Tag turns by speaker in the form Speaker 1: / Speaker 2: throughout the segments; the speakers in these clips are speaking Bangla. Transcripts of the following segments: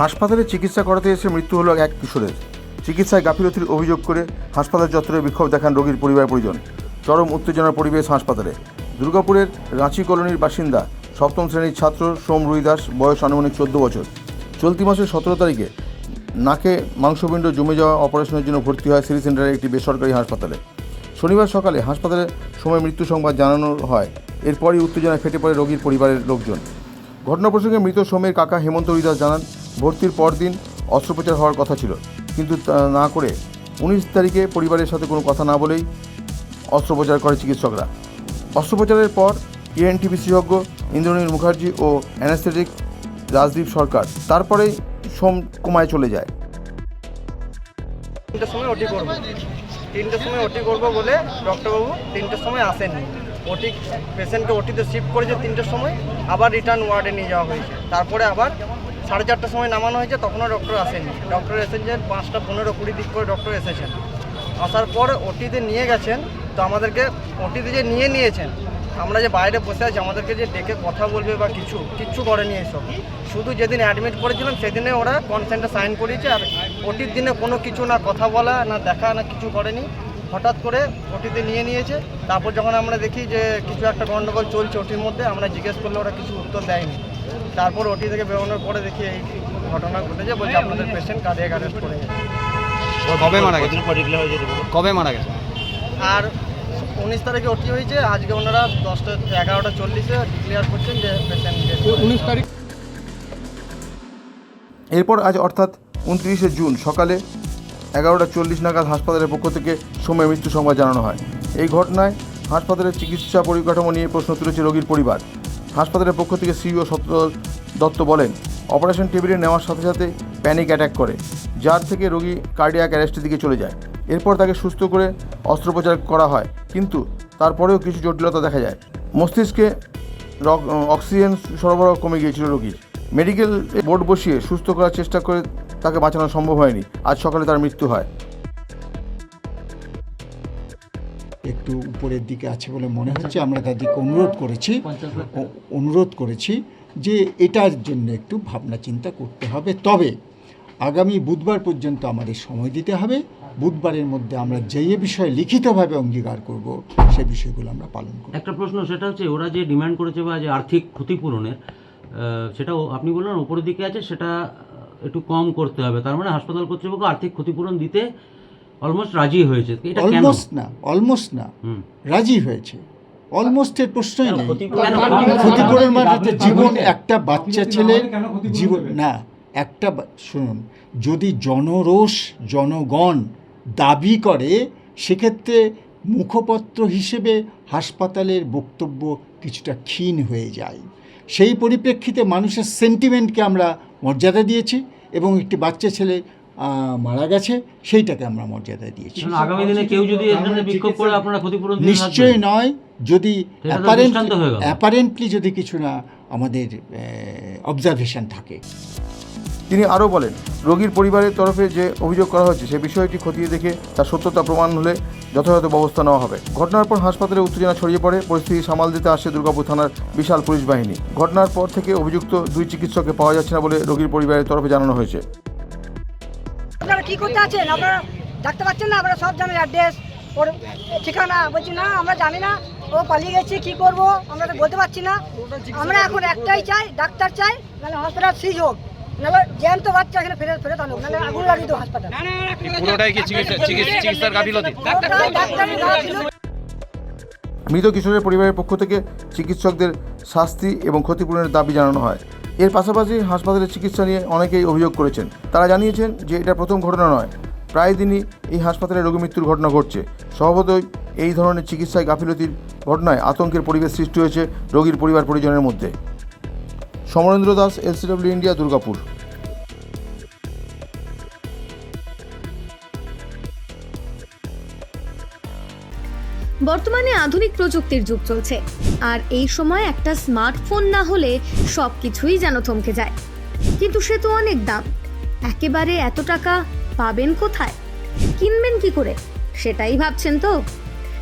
Speaker 1: হাসপাতালে চিকিৎসা করাতে এসে মৃত্যু হলো এক কিশোরের। চিকিৎসায় গাফিলতির অভিযোগ করে হাসপাতাল চত্বরে বিক্ষোভ দেখান রোগীর পরিবার পরিজন। চরম উত্তেজনার পরিবেশ হাসপাতালে। দুর্গাপুরের রাঁচি কলোনির বাসিন্দা সপ্তম শ্রেণির ছাত্র সোম রুই দাস, বয়স আনুমানিক চোদ্দ বছর। চলতি মাসের সতেরো তারিখে নাকে মাংসপিণ্ড জমে যাওয়া অপারেশনের জন্য ভর্তি হয় সিটি সেন্টারের একটি বেসরকারি হাসপাতালে। শনিবার সকালে হাসপাতালে সময় মৃত্যু সংবাদ জানানো হয়। এরপরই উত্তেজনায় ফেটে পড়ে রোগীর পরিবারের লোকজন। ঘটনা প্রসঙ্গে মৃত সোমের কাকা হেমন্ত হরিদাস জানান, ভর্তির পরদিন অস্ত্রোপচার হওয়ার কথা ছিল। কিন্তু না করে উনিশ তারিখে পরিবারের সাথে কোনো কথা না বলেই অস্ত্রোপচার করে চিকিৎসকরা। অস্ত্রোপচারের পর ইএনটি বিশেষজ্ঞ ইন্দ্রনীল মুখার্জি ও অ্যানাস্থেটিক রাজদীপ সরকার তারপরেই সোম কোমায় চলে যায়।
Speaker 2: তিনটের সময় ওটি করব। তিনটের সময় ওটি করব বলে ডক্টরবাবু তিনটের সময় আসেননি। ওটি পেশেন্টকে ওটিতে শিফট করেছে তিনটের সময়, আবার রিটার্ন ওয়ার্ডে নিয়ে যাওয়া হয়েছে। তারপরে আবার সাড়ে চারটার সময় নামানো হয়েছে, তখনও ডক্টর আসেনি। ডক্টর এসেছেন পাঁচটা পনেরো কুড়ি দিক করে ডক্টর এসেছেন। আসার পর ওটিতে নিয়ে গেছেন, তো আমাদেরকে ওটিতে যে নিয়ে নিয়েছেন, আমরা যে বাইরে বসে আছি, আমাদেরকে যে ডেকে কথা বলবে বা কিছু কিচ্ছু করেনি এসব। শুধু যেদিন অ্যাডমিট করেছিলাম, সেদিনে ওরা কনসেন্টে সাইন করিয়েছে, আর ওটির দিনে কোনো কিছু না কথা বলা, না দেখা, না কিছু করেনি। হঠাৎ করে ওটিতে নিয়ে নিয়েছে। তারপর যখন আমরা দেখি যে কিছু একটা গণ্ডগোল চলছে ওটির মধ্যে আমরা জিজ্ঞেস করলে ওরা কিছু উত্তর দেয়নি। তারপর ওটি থেকে বেরোনোর পরে দেখি এই ঘটনা ঘটেছে বলছে আপনাদের পেশেন্ট কার্ডিয়াক অ্যারেস্ট করে গেছে।
Speaker 3: কবে মারা গেছে? কবে মারা গেছে?
Speaker 2: আর উনিশ তারিখে ওটি হয়েছে আজকে ওনারা দশটা এগারোটা চল্লিশে ডিক্লেয়ার করছেন যে পেশেন্ট
Speaker 3: উনিশ তারিখ
Speaker 1: এরপর আজ অর্থাৎ উনত্রিশে জুন সকালে এগারোটা চল্লিশ নাগাদ হাসপাতালের পক্ষ থেকে সময় মৃত্যু সংবাদ জানানো হয়। এই ঘটনায় হাসপাতালের চিকিৎসা পরিকাঠামো নিয়ে প্রশ্ন তুলেছে রোগীর পরিবার। হাসপাতালের পক্ষ থেকে সিইও সত্য দত্ত বলেন, অপারেশন টেবিলে নেওয়ার সাথে সাথে প্যানিক অ্যাটাক করে, যার থেকে রোগী কার্ডিয়াক অ্যারেস্টের দিকে চলে যায়। এরপর তাকে সুস্থ করে অস্ত্রোপচার করা হয়, কিন্তু তারপরেও কিছু জটিলতা দেখা যায়। মস্তিষ্কে অক্সিজেন সরবরাহ কমে গিয়েছিল রোগীর। মেডিকেল বোর্ড বসিয়ে সুস্থ করার চেষ্টা করে তাকে বাঁচানো সম্ভব হয়নি। আজ সকালে তার মৃত্যু হয়।
Speaker 4: একটু উপরের দিকে আছে বলে মনে হচ্ছে। আমরা তাদেরকে অনুরোধ করেছি। অনুরোধ করেছি যে এটার জন্য একটু ভাবনা চিন্তা করতে হবে। তবে আগামী বুধবার পর্যন্ত আমাদের সময় দিতে হবে। বুধবারের মধ্যে আমরা যে এ বিষয়ে লিখিতভাবে অঙ্গীকার করব সে বিষয়গুলো আমরা পালন করব।
Speaker 5: একটা প্রশ্ন সেটা হচ্ছে ওরা যে ডিমান্ড করেছে বা যে আর্থিক ক্ষতিপূরণের আহ, সেটা আপনি বললেন উপরের দিকে আছে সেটা একটু কম করতে হবে। তার মানে হাসপাতাল কর্তৃপক্ষ আর্থিক ক্ষতিপূরণ দিতে অলমোস্ট রাজি হয়েছে। এটা
Speaker 4: অলমোস্ট না অলমোস্ট না রাজি হয়েছে। অলমোস্টের প্রশ্নই নেই। ক্ষতিপূরণ মানে জীবন একটা বাচ্চা ছেলের জীবন না একটা শুনুন যদি জনরোষ জনগণ দাবি করে সেক্ষেত্রে মুখপত্র হিসেবে হাসপাতালের বক্তব্য কিছুটা ক্ষীণ হয়ে যায়। সেই পরিপ্রেক্ষিতে মানুষের সেন্টিমেন্টকে আমরা মর্যাদা দিয়েছি এবং একটি বাচ্চা ছেলে আহ, মারা গেছে সেইটাকে আমরা মর্যাদা দিয়েছি।
Speaker 5: আগামী দিনে কেউ যদি বিক্ষোভ করে আপনারা ক্ষতিপূরণ দিতে
Speaker 4: নিশ্চয়ই নয় যদি। অ্যাপারেন্টলি যদি কিছু না আমাদের অবজারভেশন থাকে।
Speaker 1: তিনি আরও বলেন রোগীর পরিবারের তরফে যে অভিযোগ করা হয়েছে সে বিষয়টি খতিয়ে দেখে তার সত্যতা প্রমাণ হলে যথাযথ ব্যবস্থা নেওয়া হবে। ঘটনার পর হাসপাতালে উত্তেজনা ছড়িয়ে পড়ে, পরিস্থিতি সামাল দিতে আসে দুর্গাপুর থানার বিশাল পুলিশ বাহিনী। ঘটনার পর থেকে অভিযুক্ত দুই চিকিৎসককে পাওয়া যাচ্ছে না বলে রোগীর পরিবারের তরফে জানানো হয়েছে।
Speaker 6: আপনারা কি করতে আছেন? আপনারা ডাকতে পারছেন না? আপনারা সব জানেন অ্যাড্রেস, ওর ঠিকানা। বলছি, না, আমরা জানি না। ও পালিয়ে গেছে, কি করব? আমরা তো বলতে পারছি না। আমরা এখন একটাই চাই, ডাক্তার চাই, নাহলে হসপিটাল সিজ হোক। নাহলে জ্যান্ত বাচ্চা এখানে ফেরত ফেরত আনুক নাহলে আগুন লাগিয়ে দেবো হাসপাতাল
Speaker 3: পুরোটাই কি চিকিৎসা চিকিৎসা- চিকিৎসার গাফিলতি
Speaker 6: পুরোটাই ডাক্তারের গাফিলতি।
Speaker 1: মৃত কিশোরের পরিবারের পক্ষ থেকে চিকিৎসকদের শাস্তি এবং ক্ষতিপূরণের দাবি জানানো হয় এর পাশাপাশি হাসপাতালের চিকিৎসা নিয়ে অনেকেই অভিযোগ করেছেন তারা জানিয়েছেন যে এটা প্রথম ঘটনা নয় প্রায় দিনই এই হাসপাতালে রোগী মৃত্যুর ঘটনা ঘটছে স্বভাবতই এই ধরনের চিকিৎসায় গাফিলতির ঘটনায় আতঙ্কের পরিবেশ সৃষ্টি হয়েছে রোগীর পরিবার পরিজনের মধ্যে সমরেন্দ্র দাস, এলসিডব্লিউ ইন্ডিয়া, দুর্গাপুর।
Speaker 7: বর্তমানে আধুনিক প্রযুক্তির যুগ চলছে। আর এই সময় একটা স্মার্টফোন না হলে সব কিছুই যেন থমকে যায়। কিন্তু সে তো অনেক দাম। একেবারে এত টাকা পাবেন কোথায়? কিনবেন কি করে? সেটাই ভাবছেন তো?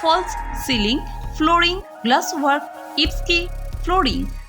Speaker 8: false ceiling flooring glass work ইপসকি flooring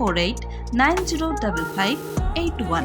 Speaker 8: four eight nine zero double five eight one